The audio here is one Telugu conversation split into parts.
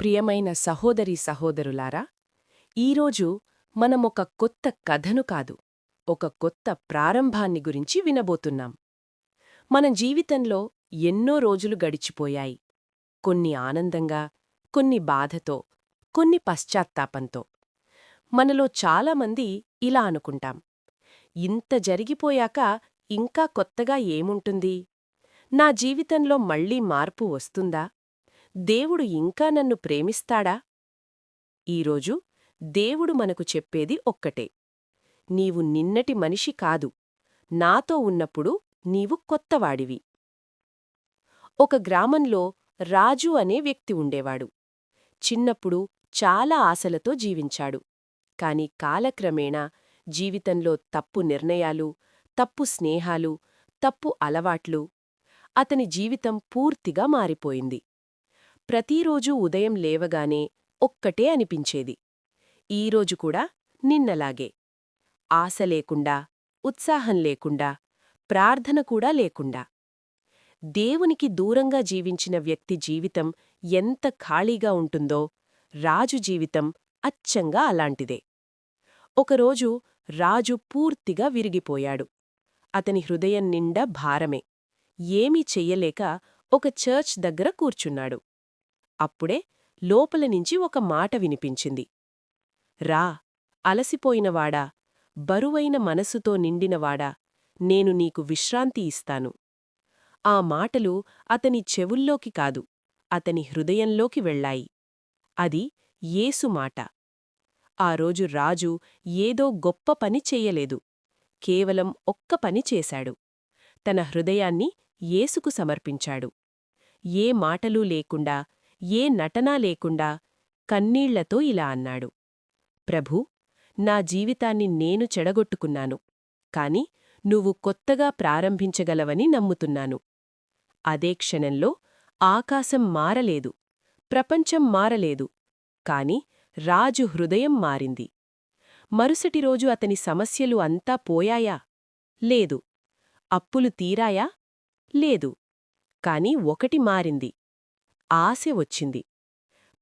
ప్రియమైన సహోదరీ సహోదరులారా ఈరోజు మనమొక కొత్త కథను కాదు ఒక కొత్త ప్రారంభాన్ని గురించి వినబోతున్నాం. మన జీవితంలో ఎన్నో రోజులు గడిచిపోయాయి. కొన్ని ఆనందంగా కొన్ని బాధతో కొన్ని పశ్చాత్తాపంతో. మనలో చాలామంది ఇలా అనుకుంటాం. ఇంత జరిగిపోయాక ఇంకా కొత్తగా ఏముంటుంది? నా జీవితంలో మళ్ళీ మార్పు వస్తుందా? దేవుడు ఇంకా నన్ను ప్రేమిస్తాడా? ఈరోజు దేవుడు మనకు చెప్పేది ఒక్కటే. నీవు నిన్నటి మనిషి కాదు. నాతో ఉన్నప్పుడు నీవు కొత్తవాడివి. ఒక గ్రామంలో రాజు అనే వ్యక్తి ఉండేవాడు. చిన్నప్పుడు చాలా ఆశలతో జీవించాడు. కాని కాలక్రమేణా జీవితంలో తప్పు నిర్ణయాలు తప్పు స్నేహాలు తప్పు అలవాట్లు అతని జీవితం పూర్తిగా మారిపోయింది. ప్రతిరోజూ ఉదయం లేవగానే ఒక్కటే అనిపించేది. ఈరోజు కూడా నిన్నలాగే. ఆశ లేకుండా ఉత్సాహం లేకుండా ప్రార్థన కూడా లేకుండా. దేవునికి దూరంగా జీవించిన వ్యక్తి జీవితం ఎంత ఖాళీగా ఉంటుందో రాజు జీవితం అచ్చంగా అలాంటిదే. ఒకరోజు రాజు పూర్తిగా విరిగిపోయాడు. అతని హృదయం నిండా భారమే. ఏమీ చెయ్యలేక ఒక చర్చ్ దగ్గర కూర్చున్నాడు. అప్పుడే లోపల నుంచి ఒక మాట వినిపించింది. రా అలసిపోయినవాడా బరువైన మనసుతో నిండినవాడా నేను నీకు విశ్రాంతి ఇస్తాను. ఆ మాటలు అతని చెవుల్లోకి కాదు అతని హృదయంలోకి వెళ్ళాయి. అది ఏసు మాట. ఆ రోజు రాజు ఏదో గొప్ప పని చెయ్యలేదు కేవలం ఒక్క పని చేశాడు. తన హృదయాన్ని ఏసుకు సమర్పించాడు. ఏ మాటలూ లేకుండా ఏ నటనా లేకుండా కన్నీళ్ళతో ఇలా అన్నాడు. ప్రభూ నా జీవితాన్ని నేను చెడగొట్టుకున్నాను కాని నువ్వు కొత్తగా ప్రారంభించగలవని నమ్ముతున్నాను. అదే క్షణంలో ఆకాశం మారలేదు ప్రపంచం మారలేదు కాని రాజు హృదయం మారింది. మరుసటి రోజు అతని సమస్యలు అంతా పోయాయా? లేదు. అప్పులు తీరాయా? లేదు. కాని ఒకటి మారింది. ఆశ వచ్చింది.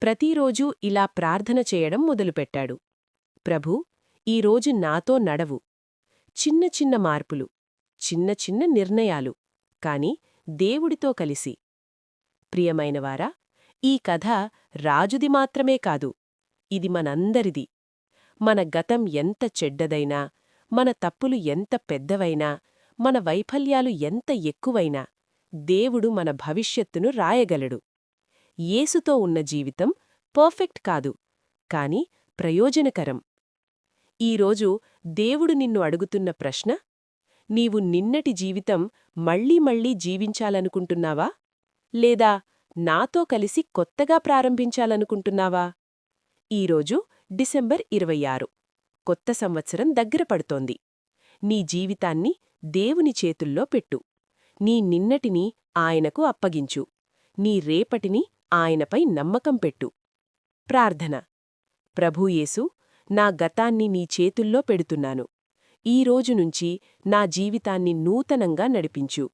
ప్రతిరోజూ ఇలా ప్రార్థన చేయడం మొదలుపెట్టాడు. ప్రభూ ఈరోజు నాతో నడవు. చిన్న చిన్న మార్పులు చిన్న చిన్న నిర్ణయాలు కాని దేవుడితో కలిసి. ప్రియమైనవారా ఈ కథ రాజుది మాత్రమే కాదు ఇది మనందరిది. మన గతం ఎంత చెడ్డదైనా మన తప్పులు ఎంత పెద్దవైనా మన వైఫల్యాలు ఎంత ఎక్కువైనా దేవుడు మన భవిష్యత్తును రాయగలడు. యేసుతో ఉన్న జీవితం పర్ఫెక్ట్ కాదు కాని ప్రయోజనకరం. ఈరోజు దేవుడు నిన్ను అడుగుతున్న ప్రశ్న నీవు నిన్నటి జీవితం మళ్ళీ మళ్ళీ జీవించాలనుకుంటున్నావా? లేదా నాతో కలిసి కొత్తగా ప్రారంభించాలనుకుంటున్నావా? ఈరోజు డిసెంబర్ ఇరవై ఆరు కొత్త సంవత్సరం దగ్గర పడుతోంది. నీ జీవితాన్ని దేవుని చేతుల్లో పెట్టు. నీ నిన్నటిని ఆయనకు అప్పగించు. నీ రేపటిని ఆయనపై నమ్మకం పెట్టు. ప్రార్థన. ప్రభూయేసు నా గతాన్ని నీ చేతుల్లో పెడుతున్నాను. ఈ రోజు నుంచి నా జీవితాన్ని నూతనంగా నడిపించు.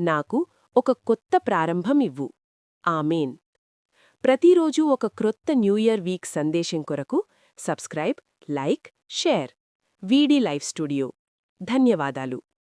నాకు ఒక కొత్త ప్రారంభం ఇవ్వు. ఆమెన్. ప్రతిరోజూ ఒక క్రొత్త న్యూ ఇయర్ వీక్ సందేశం కొరకు సబ్స్క్రైబ్ లైక్ షేర్. వీడి లైఫ్ స్టూడియో. ధన్యవాదాలు.